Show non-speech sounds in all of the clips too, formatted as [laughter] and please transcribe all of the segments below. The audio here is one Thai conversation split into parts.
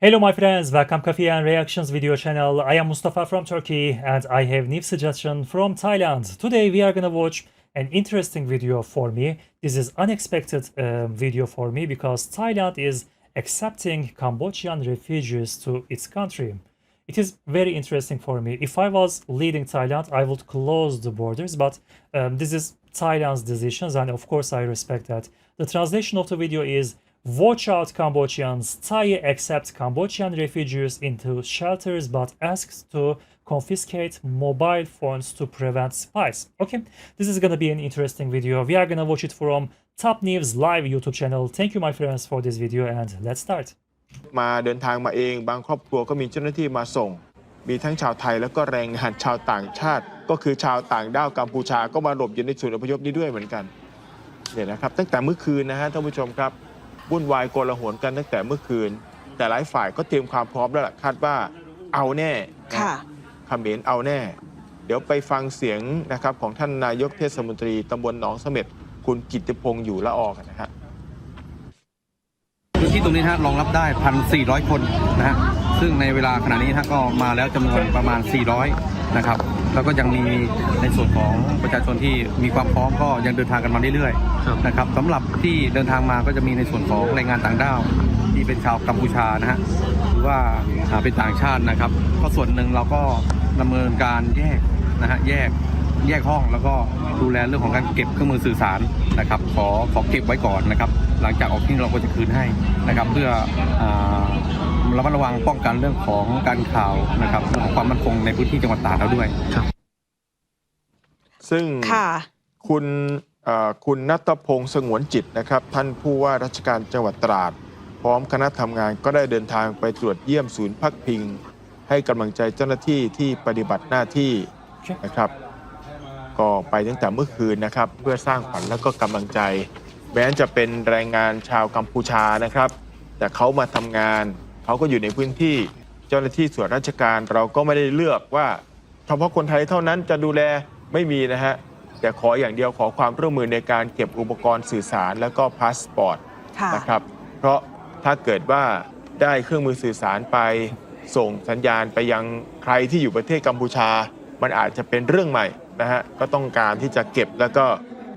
Hello my friends, welcome Coffee and Reactions video channel. I am Mustafa from Turkey and I have new suggestion from Thailand. Today we are gonna watch an interesting video for me. This is unexpected um, video for me because Thailand is accepting Cambodian refugees to its country. It is very interesting for me. If I was leading Thailand, I would close the borders, but um, this is Thailand's decisions, and of course, I respect that. The translation of the video is Watch out, Cambodians. Thai accept Cambodian refugees into shelters but asks to confiscate mobile phones to prevent spies. Okay, this is gonna be an interesting video. We are gonna watch it from Top News Live YouTube channel. Thank you, my friends, for this video, and let's start. มาเดินทางมาเอง บางครอบครัวก็มีเจ้าหน้าที่มาส่ง มีทั้งชาวไทยแล้วก็แรงงานชาวต่างชาติ ก็คือชาวต่างด้าวกัมพูชาก็มาหลบอยู่ในศูนย์อพยพนี้ด้วยเหมือนกันเนี่ยนะครับ ตั้งแต่เมื่อคืนนะฮะท่านผู้ชมครับ วุ่นวายโกลาหลกันตั้งแต่เมื่อคืน แต่หลายฝ่ายก็เตรียมความพร้อมแล้วล่ะคาดว่าเอาแน่นค่ะเขมรเอาแน่ เดี๋ยวไปฟังเสียงนะครับของท่านนายกเทศมนตรีตำบลหนองเสม็ดคุณกิตติพงศ์อยู่ละออกันนะฮะพื้นที่ตรงนี้นะฮะรองรับได้ 1,400 คนนะฮะซึ่งในเวลาขณะนี้นะฮะก็มาแล้วจำนวนประมาณ 400 นะครับ แล้วก็ยังมีในส่วนของประชาชนที่มีความพร้อมก็ยังเดินทางกันมาเรื่อยๆนะครับสำหรับที่เดินทางมาก็จะมีในส่วนของแรงงานต่างด้าวที่เป็นชาวกัมพูชานะฮะหรือว่าอ่าเป็นต่างชาตินะครับ ก็ส่วนหนึ่งเราก็ดำเนินการแยกนะฮะแยกแยกห้องแล้วก็ดูแลเรื่องของการเก็บเครื่องมือสื่อสารนะครับขอขอเก็บไว้ก่อนนะครับ หลังจากออกที่เราก็จะคืนให้นะครับ เพื่ออา ระมัดระวังป้องกันเรื่องของการข่าวนะครับเรื่องของความมั่นคงในพื้นที่จังหวัดตราดเราด้วย ซึ่งค่ะคุณเอ่อคุณนัทพงศ์สงวนจิตนะครับ ท่านผู้ว่าราชการจังหวัดตราด พร้อมคณะทำงานก็ได้เดินทางไปตรวจเยี่ยมศูนย์พักพิง ให้กำลังใจเจ้าหน้าที่ที่ปฏิบัติหน้าที่ Okay. นะครับ ก็ไปตั้งแต่เมื่อคืนนะครับ เพื่อสร้างขวัญแล้วก็กำลังใจ แม้จะเป็นแรงงานชาวกัมพูชานะครับ แต่เขามาทำงาน เขาก็อยู่ในพื้นที่เจ้าหน้าที่ส่วนราชการเราก็ไม่ได้เลือกว่าเฉพาะคนไทยเท่านั้นจะดูแลไม่มีนะฮะแต่ขออย่างเดียวขอความร่วมมือในการเก็บอุปกรณ์สื่อสาร แล้วก็พาสปอร์ตค่ะนะครับ เพราะถ้าเกิดว่าได้เครื่องมือสื่อสารไปส่งสัญญาณไปยังใครที่อยู่ประเทศกัมพูชา มันอาจจะเป็นเรื่องใหม่นะฮะก็ต้องการที่จะเก็บแล้วก็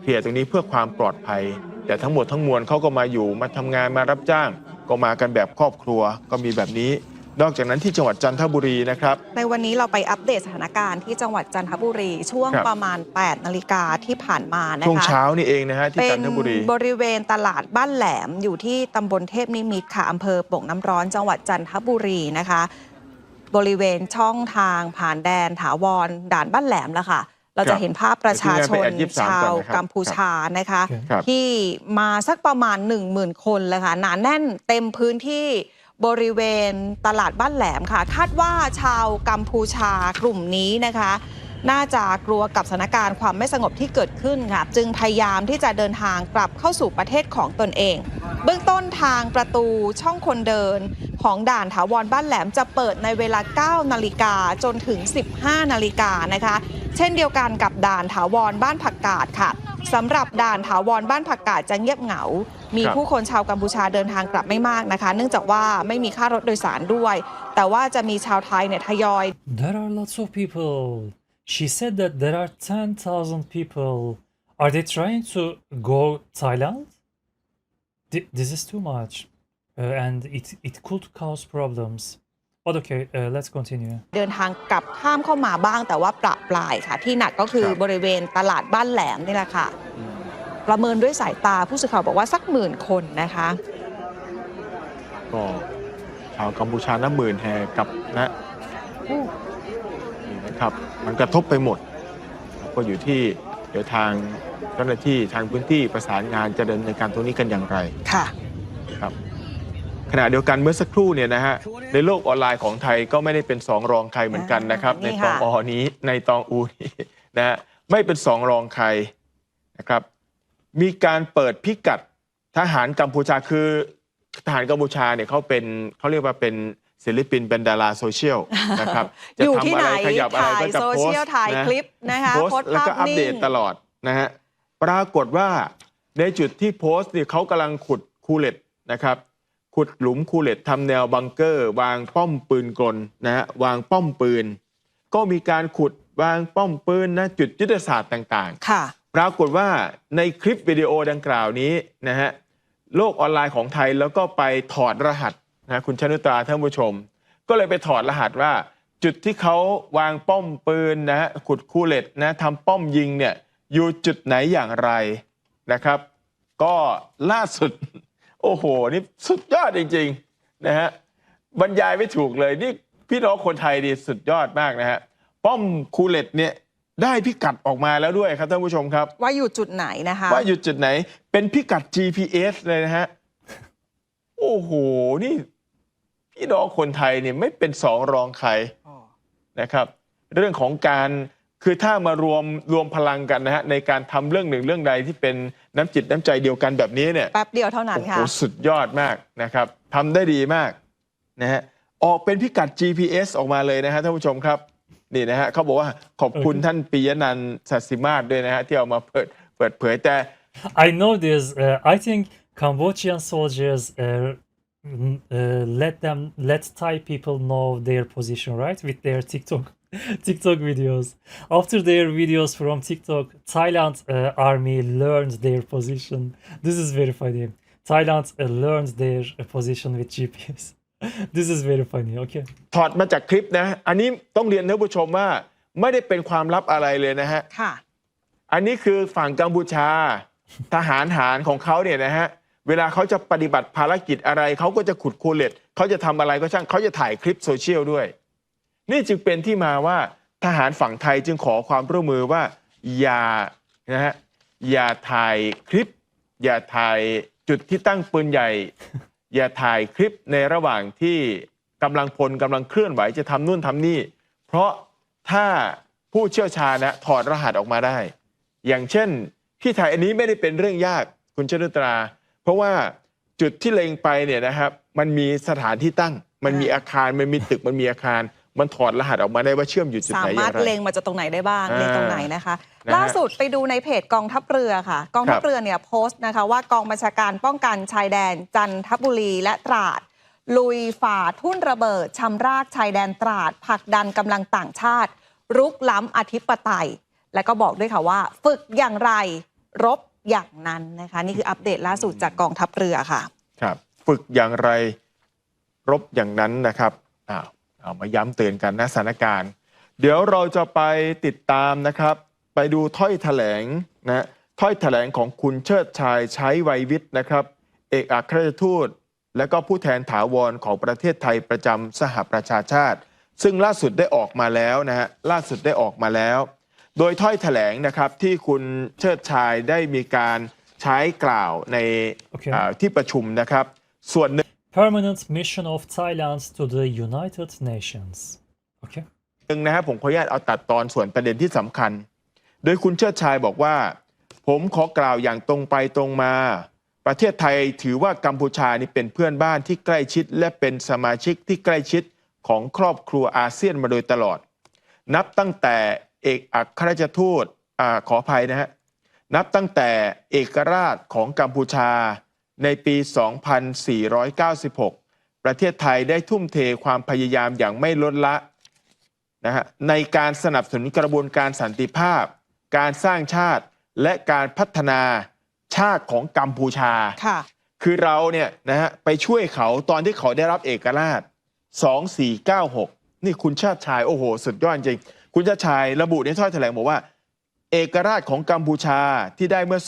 เคลียร์ตรงนี้เพื่อความปลอดภัย แต่ทั้งหมดทั้งมวลเขาก็มาอยู่มาทำงานมารับจ้าง ก็มากันแบบครอบครัวก็มีแบบนี้ นอกจากนั้นที่จังหวัดจันทบุรีนะครับ ในวันนี้เราไปอัปเดตสถานการณ์ที่จังหวัดจันทบุรีช่วงครับ ประมาณ 8 นาฬิกาที่ผ่านมานะช่วงคะ เช้านี่เองนะฮะที่เป็จันนทบุรี บริเวณตลาดบ้านแหลมอยู่ที่ตำบลเทพนิมิตรค่ะอำเภอโป่งน้ำร้อนจังหวัดจันทบุรีนะคะ บริเวณช่องทางผ่านแดนถาวรด่านบ้านแหลมแล้วค่ะ เราครัจะบเห็นภาพประชาชนเดี๋ยวที่งานไปแอด23ชาก่วอนนะครับกัมพูชานะคะครับที่มาสักประมาณ 1 0,000 คนเลยค่ะหนาแน่นเต็มพื้นที่บริเวณตลาดบ้านแหลมค่ะ คาดว่าชาวกัมพูชากลุ่มนี้นะคะ น่าจะกลัวกับสถานการณ์ความไม่สงบที่เกิดขึ้นค่ะ จึงพยายามที่จะเดินทางกลับเข้าสู่ประเทศของตนเอง เบื้องต้นทางประตูช่องคนเดินของด่านถาวรบ้านแหลมจะเปิดในเวลา 9 นาฬิกาจนถึง 15 นาฬิกานะคะ เช่นเดียวกันกับด่านถาวรบ้านผักกาดค่ะสำหรับด่านถาวรบ้านผักกาดจะเงียบเหงา มีครับผู้คนชาวกัมพูชาเดินทางกลับไม่มากนะคะ เนื่องจากว่าไม่มีค่ารถโดยสารด้วย แต่ว่าจะมีชาวไทยเนี่ยทยอย There are lots of people. She said that there are 10,000 people. Are they trying to go Thailand? Th- This is too much. Uh, and it, it could cause problems. But okay, uh, let's continue. เดินทางกลับข้ามเข้ามาบ้างแต่ว่าประปรายค่ะ ที่หนักก็คือครับ บริเวณตลาดบ้านแหลมนี่แหละค่ะ ประเมินด้วยสายตาผู้สื่อข่าวบอกว่าสักหมื่นคนนะคะ ก็ชาวกัมพูชานับหมื่นแห่กลับนะนี่นะครับ มันกระทบไปหมดก็อยู่ที่เดี๋ยวทางเจ้าหน้าที่ทางพื้นที่ประสานงานจะเดินในการตรงนี้กันอย่างไร ค่ะครับ ขณะเดียวกันเมื่อสักครู่เนี่ยนะฮะในโลกออนไลน์ของไทยก็ไม่ได้เป็นสองรองใครเหมือนกันนะครับนี่ในตค่ะองอนี้ในตองอูนี้นะฮะไม่เป็นสองรองใครนะครับ มีการเปิดพิกัดทหารกัมพูชาคือทหารกัมพูชาเนี่ยเขาเป็นเขาเรียกว่าเป็นศิลปินเป็นดาราโซเชียลนะครับจะอยู่ที่ทำไหนอะไรขยับอะไรถ่ายก็จะโซโพสเชียลต์ถ่ายนะคลิปนะคะโพสโพสต์ต์แล้วภาพก็อัปเดนิ่ตงตลอดนะฮะปรากฏว่าในจุดที่โพสต์เนี่ยเขากำลังขุดคูเลตนะครับ ขุดหลุมคูเลตทำแนวบังเกอร์ วางป้อมปืนกลนะฮะวางป้อมปืน ก็มีการขุดวางป้อมปืนนะจุดยุทธศาสตร์ต่างๆค่ะปรากฏว่าในคลิปวิดีโอดังกล่าวนี้นะฮะโลกออนไลน์ของไทยแล้วก็ไปถอดรหัสนะคุณชนุตราท่านผู้ชม ก็เลยไปถอดรหัสว่า จุดที่เขาวางป้อมปืนนะฮะขุดคูเลตนะทำป้อมยิงเนี่ยอยู่จุดไหนอย่างไรนะครับ ก็ล่าสุด โอ้โห นี่สุดยอดจริงๆนะฮะบรรยายไม่ถูกเลยนี่พี่น้องคนไทยดีสุดยอดมากนะฮะป้อมคูเลตเนี่ยได้พิกัดออกมาแล้วด้วยครับท่านผู้ชมครับ ว่าอยู่จุดไหนนะคะ ว่าอยู่จุดไหน เป็นพิกัด GPS เลยนะฮะโอ้โหนี่พี่น้องคนไทยเนี่ยไม่เป็นสองรองใครนะครับ เรื่องของการ คือถ้ามารวมรวมพลังกันนะฮะในการทำเรื่องหนึ่งเรื่องใดที่เป็นน้ำจิตน้ำใจเดียวกันแบบนี้เนี่ย แป๊บเดียวเท่านั้นโอ้โหค่ะ สุดยอดมากนะครับทำได้ดีมากนะฮะออกเป็นพิกัด GPS ออกมาเลยนะฮะท่านผู้ชมครับนี่นะฮะเขาบอกว่าขอบคุณท่านปิยนันท์สัตย์สิมาศด้วยนะฮะที่เอามาเปิดเปิดเผยแต่ I know this. Uh, I think Cambodian soldiers uh, mm, uh, let them let Thai people know their position, right, with their TikTok TikTok videos. After their videos from TikTok, Thailand uh, army learned their position. This is very funny. Thailand uh, learned their uh, position with GPS. this is very funny. Okay. ถอดมาจากคลิปนะ อันนี้ต้องเรียนท่านผู้ชมว่า ไม่ได้เป็นความลับอะไรเลยนะฮะ ค่ะ อันนี้คือฝั่งกัมพูชา ทหารหารของเขาเนี่ยนะฮะ เวลาเขาจะปฏิบัติภารกิจอะไร เขาก็จะขุดคูเลตเขาจะทำอะไรก็ช่างเขาจะถ่ายคลิปโซเชียลด้วย นี่จึงเป็นที่มาว่าทหารฝั่งไทยจึงขอความร่วมมือว่า อย่านะฮะอย่าถ่ายคลิป อย่าถ่ายจุดที่ตั้งปืนใหญ่ อย่าถ่ายคลิปในระหว่างที่กำลังพลกำลังเคลื่อนไหวจะทำนู่นทำนี่ เพราะถ้าผู้เชี่ยวชาญนะถอดรหัสออกมาได้ อย่างเช่น ที่ถ่ายอันนี้ไม่ได้เป็นเรื่องยากคุณชนุตรา เพราะว่าจุดที่เล็งไปเนี่ยนะครับ มันมีสถานที่ตั้ง มันมีอาคารมันมีตึกมันมีอาคาร มันถอดรหัสออกมาได้ว่าเชื่อมอยู่จุดสาไหนอมารย่าถงไร เล็งมาจากตรงไหนได้บ้างอ่าเล็งตรงไหนนะคะ นะฮะล่าสุดไปดูในเพจกองทัพเรือค่ะ กองทัคพรับ เรือเนี่ยโพสต์นะคะ ว่ากองบัญชาการป้องกันชายแดน จันทบุรีและตราด ลุยฝ่าทุ่นระเบิดชำรากชายแดนตราดผลักดันกำลังต่างชาติ รุกล้ำอธิปไตย และก็บอกด้วยค่ะว่า ฝึกอย่างไรรบอย่างนั้นนะคะ นี่คืออัปเดตล่าสุดจากกองทัพเรือค่ะ ครับ ฝึกอย่างไรรบอย่างนั้นนะครับอ้าว เอามาย้ำเตือนกันนะสถานการณ์ เดี๋ยวเราจะไปติดตามนะครับ ไปดูถ้อยแถลงนะถ้อยแถลงของคุณเชิดชายใช้ไวยวิทย์นะครับ เอกอัครราชทูต และก็ผู้แทนถาวรของประเทศไทยประจำสหประชาชาติ ซึ่งล่าสุดได้ออกมาแล้วนะฮะล่าสุดได้ออกมาแล้ว โดยถ้อยแถลงนะครับที่คุณเชิดชายได้มีการใช้กล่าวในโอเคอ่าที่ประชุมนะครับ ส่วนหนึ่ง Permanent mission of Thailand to the United Nations. Okay. นะฮะผมขออนุญาตเอาตัดตอนส่วนประเด็นที่สำคัญ โดยคุณเชิดชายบอกว่า ผมขอกล่าวอย่างตรงไปตรงมา ประเทศไทยถือว่ากัมพูชานี่เป็นเพื่อนบ้านที่ใกล้ชิด และเป็นสมาชิกที่ใกล้ชิดของครอบครัวอาเซียนมาโดยตลอด นับตั้งแต่เอกอัครราชทูตอขออภัยนะฮะนับตั้งแต่เอกราชของกัมพูชา ในปี 2496 ประเทศไทยได้ทุ่มเทความพยายามอย่างไม่ลดละนะฮะในการสนับสนุนกระบวนการสันติภาพ การสร้างชาติและการพัฒนาชาติของกัมพูชา ค่ะ คือเราเนี่ยนะฮะไปช่วยเขาตอนที่เขาได้รับเอกราช 2496 นี่คุณชาติชาย โอ้โห สุดยอดจริง คุณชาติชายระบุในถ้อยแถลงบอกว่า เอกราชของกัมพูชาที่ได้เมื่อ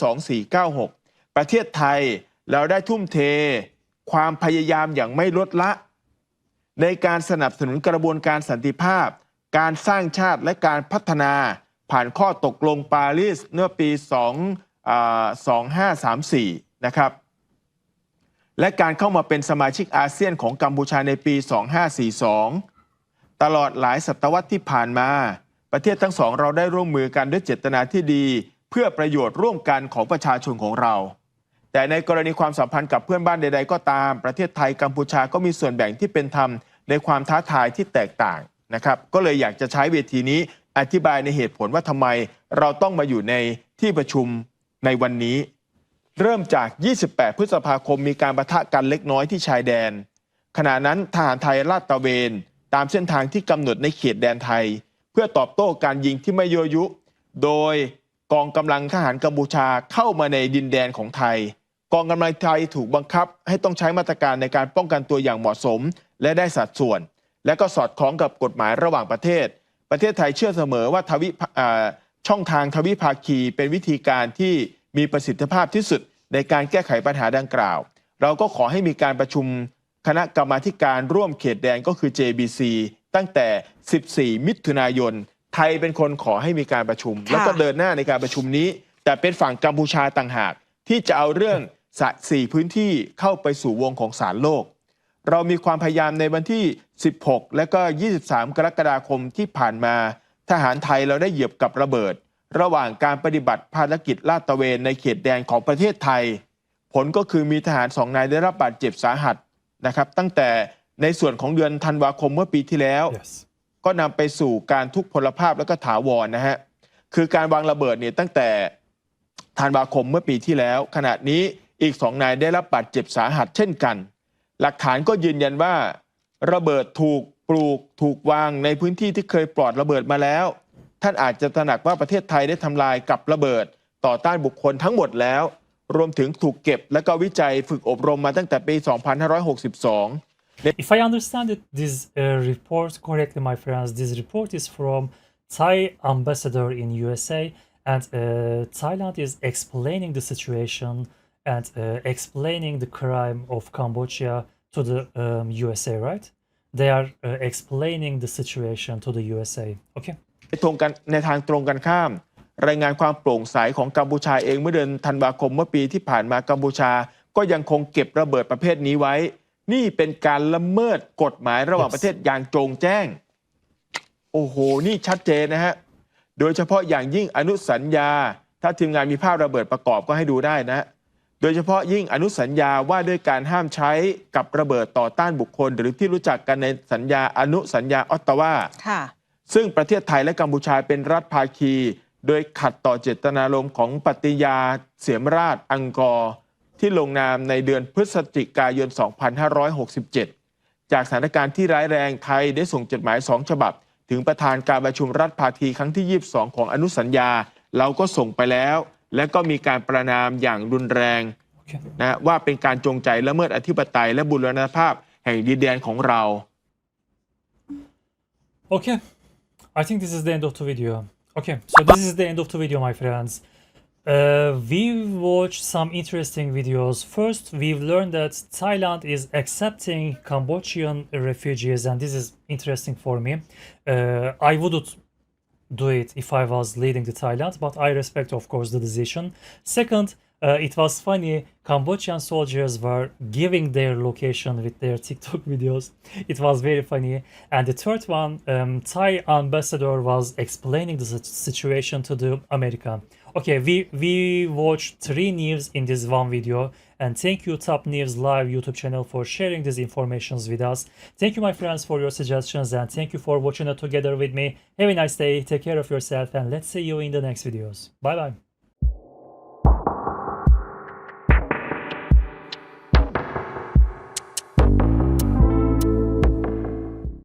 2496 ประเทศไทย เราได้ทุ่มเทความพยายามอย่างไม่ลดละ ในการสนับสนุนกระบวนการสันติภาพ การสร้างชาติและการพัฒนาผ่านข้อตกลงปารีสเมื่อปี2อ2 5 3 4 นะครับ และการเข้ามาเป็นสมาชิกอาเซียนของกัมพูชาในปี 2542 ตลอดหลายศตวรรษที่ผ่านมา ประเทศทั้งสองเราได้ร่วมมือกันด้วยเจตนาที่ดี เพื่อประโยชน์ร่วมกันของประชาชนของเรา แต่ในกรณีความสัมพันธ์กับเพื่อนบ้านใด ๆ ก็ตาม ประเทศไทยกัมพูชาก็มีส่วนแบ่งที่เป็นธรรมในความท้าทายที่แตกต่างนะครับก็เลยอยากจะใช้เวทีนี้อธิบายในเหตุผลว่าทำไมเราต้องมาอยู่ในที่ประชุมในวันนี้ เริ่มจาก 28 พฤษภาคมมีการประทะกันเล็กน้อยที่ชายแดน ขณะนั้นทหารไทยลาดตระเวน ตามเส้นทางที่กำหนดในเขตแดนไทย เพื่อตอบโต้การยิงที่ไม่ยั่วยุ โดยกองกำลังทหารกัมพูชาเข้ามาในดินแดนของไทย กองกำลังไทยถูกบังคับ ให้ต้องใช้มาตรการในการป้องกันตัวอย่างเหมาะสม และได้สัดส่วน และก็สอดคล้องกับกฎหมายระหว่างประเทศ ประเทศไทยเชื่อเสมอว่าทวิช่องทางทวิภาคีเป็นวิธีการที่มีประสิทธิภาพที่สุดในการแก้ไขปัญหาดังกล่าว เราก็ขอให้มีการประชุมคณะกรรมาธิการร่วมเขตแดนก็คือ JBC ตั้งแต่ 14 มิถุนายน ไทยเป็นคนขอให้มีการประชุม แล้วก็เดินหน้าในการประชุมนี้ แต่เป็นฝั่งกัมพูชาต่างหาก ที่จะเอาเรื่อง สะสี่พื้นที่เข้าไปสู่วงของศาลโลก เรามีความพยายามในวันที่ 16 และก็ 23 กรกฎาคมที่ผ่านมา ทหารไทยเราได้เหยียบกับระเบิด ระหว่างการปฏิบัติภารกิจลาดตระเวนในเขตแดนของประเทศไทย ผลก็คือมีทหารสองนายได้รับบาดเจ็บสาหัสนะครับตั้งแต่ในส่วนของเดือนธันวาคมเมื่อปีที่แล้ว Yes. ก็นำไปสู่การทุกพลภาพและก็ถาวรนะฮะคือการวางระเบิดเนี่ยตั้งแต่ธันวาคมเมื่อปีที่แล้ว ขณะนี้ อีกสองนายได้รับบาดเจ็บสาหัสเช่นกัน หลักฐานก็ยืนยันว่า ระเบิดถูกปลูกถูกวางในพื้นที่ที่เคยปลอดระเบิดมาแล้ว ท่านอาจจะตระหนักว่าประเทศไทยได้ทำลายกับระเบิด ต่อต้านบุคคลทั้งหมดแล้ว รวมถึงถูกเก็บและก็วิจัยฝึกอบรมมาตั้งแต่ปี 2562 If I understand it, this uh, report correctly, my friends, this report is from Thai ambassador in USA, and uh, Thailand is explaining the situation and uh, explaining the crime of Cambodia to the um, USA, right? They are uh, explaining the situation to the USA. Okay. ในตรงกันในทางตรงกันข้าม รายงานความโปร่งใสของกัมพูชาเองเมื่อเดือนธันวาคมเมื่อปีที่ผ่านมากัมพูชา ก็ยังคงเก็บระเบิดประเภทนี้ไว้ นี่เป็นการละเมิดกฎหมายระหว่าง Yes. ประเทศอย่างโจงแจ้ง โอ้โห นี่ชัดเจนนะฮะ โดยเฉพาะอย่างยิ่งอนุสัญญา ถ้าทีมงานมีภาพระเบิดประกอบก็ให้ดูได้นะฮะ ดยเฉพาะยิ่งอนุสัญญาว่าด้วยการห้ามใช้กับระเบิดต่อต้านบุคคล หรือที่รู้จักกันในสัญญาอนุสัญญาออตตาวาค่ะซึ่งประเทศไทยและกัมพูชาเป็นรัฐภาคี โดยขัดต่อเจตนารมณ์ของปฏิญาเสียมราชอังกอร์ที่ลงนามในเดือนพฤศจิกายน 2567 จากสถานการณ์ที่ร้ายแรงไทยได้ส่งจดหมายสองฉบับ ถึงประธานการประชุมรัฐภาคีครั้งที่ 22 ของอนุสัญญา เราก็ส่งไปแล้ว และก็มีการประนามอย่างรุนแรง Okay. นะว่าเป็นการจงใจละเมิดอธิปไตยและบุรณภาพแห่งดินแดนของเรา Okay. I think this is the end of the video. Okay. So this is the end of the video, my friends. Uh, we watched some interesting videos. First, we've learned that Thailand is accepting Cambodian refugees, and this is interesting for me. Uh, I wouldn't do it if I was leading the Thailand, but I respect, of course, the decision. Second, uh, it was funny. Cambodian soldiers were giving their location with their [laughs] TikTok videos. It was very funny. And the third one, um, Thai ambassador was explaining the situation to the America. Okay, we we watched three news in this one video, and thank you Top News Live YouTube channel for sharing these informations with us. Thank you, my friends, for your suggestions, and thank you for watching it together with me. Have a nice day. Take care of yourself, and let's see you in the next videos. Bye bye.